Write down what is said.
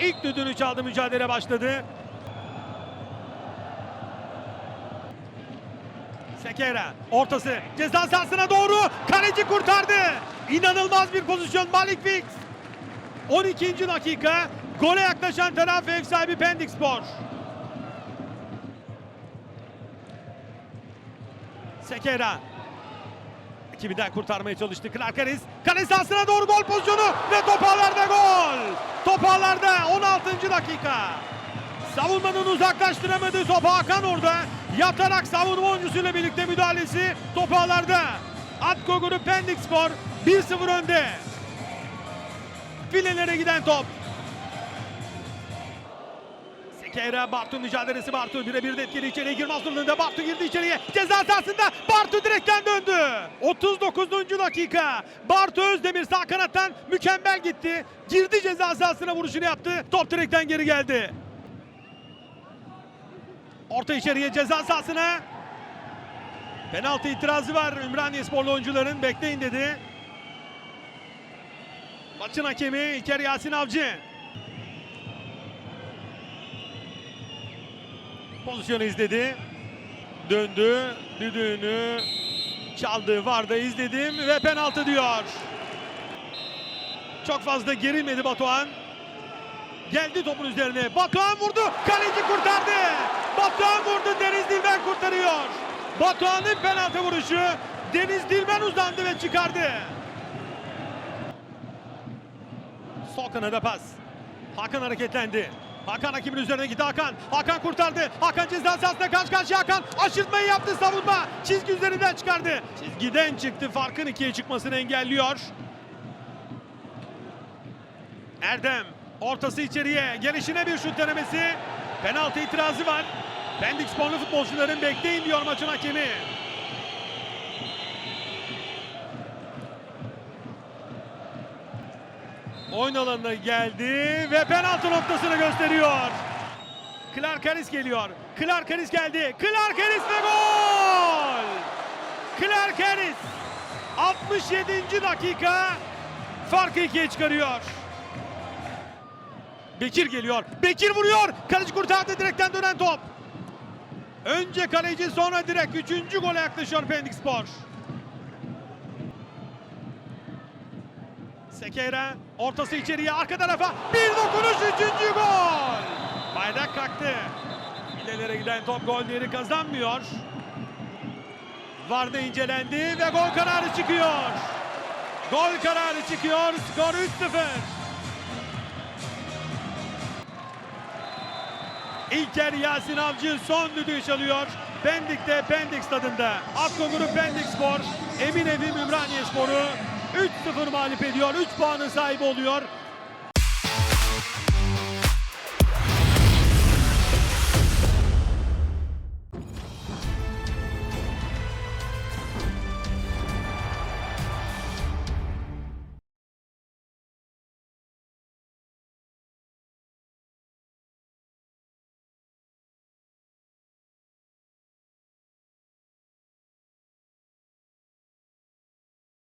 Düdüğünü çaldı mücadele başladı. Sekera ortası ceza sahasına doğru kaleci kurtardı. İnanılmaz bir pozisyon Malik Fix. 12. dakika gole yaklaşan taraf ev sahibi Pendik Spor. Sekera Ekibinden kurtarmaya çalıştı Clark Harris. Kale sahasına doğru gol pozisyonu ve top ağlarda gol. Top ağlarda 16. dakika. Savunmanın uzaklaştıramadığı top Hakan orada. Yatarak savunma oyuncusuyla birlikte müdahalesi top ağlarda. Atko Grup Pendik Spor 1-0 önde. Filelere giden top. Sekera Bartu mücadelesi. Bartu birebir de etkili. İçeriye girme hazırlığında Bartu girdi içeriye. Ceza sahasında Bartu direkten döndü. 39. dakika. Bartu Özdemir sağ kanattan mükemmel gitti. Girdi ceza sahasına vuruşunu yaptı. Top direkten geri geldi. Orta içeriye ceza sahasına. Penaltı itirazı var. Ümraniye sporlu oyuncuların. Bekleyin dedi. Maçın hakemi İlker Yasin Avcı Pozisyonu izledi. Döndü. Düdüğünü çaldı. Vardı izledim ve penaltı diyor. Çok fazla gerilmedi Batuhan. Geldi topun üzerine. Batuhan vurdu. Kaleci kurtardı. Batuhan vurdu. Deniz Dilmen kurtarıyor. Batuhan'ın penaltı vuruşu. Deniz Dilmen uzandı ve çıkardı. Sol kanada pas. Hakan hareketlendi. Hakan rakibin üzerine gitti Hakan. Hakan kurtardı. Hakan ceza sahasında karşı karşıya Hakan. Aşırtmayı yaptı savunma. Çizgi üzerinden çıkardı. Çizgiden çıktı. Farkın ikiye çıkmasını engelliyor. Erdem ortası içeriye. Gelişine bir şut denemesi. Penaltı itirazı var. Pendik sporlu futbolcuların bekleyin diyor maçın hakemi. Oyun alanına geldi ve penaltı noktasını gösteriyor. Clark Harris geliyor. Clark Harris geldi. Clark Harris ve gol! Clark Harris 67. dakika farkı ikiye çıkarıyor. Bekir geliyor. Bekir vuruyor. Kaleci kurtardı direkten dönen top. Önce kaleci sonra direkt üçüncü gole yaklaşıyor Pendik Spor. Sekera ortası içeriye arka tarafa bir dokunuş üçüncü gol. Bayrak kalktı. İlerlere giden top gol değeri kazanmıyor. Varda incelendi ve gol kararı çıkıyor. Gol kararı çıkıyor. Skor 3-0. İlker Yasin Avcı son düdüğü çalıyor. Pendik'te Pendik stadında. Akko Grup Pendik Spor, Emin Evim Ümraniye Spor'u 3-0 mağlup ediyor. 3 puanın sahibi oluyor.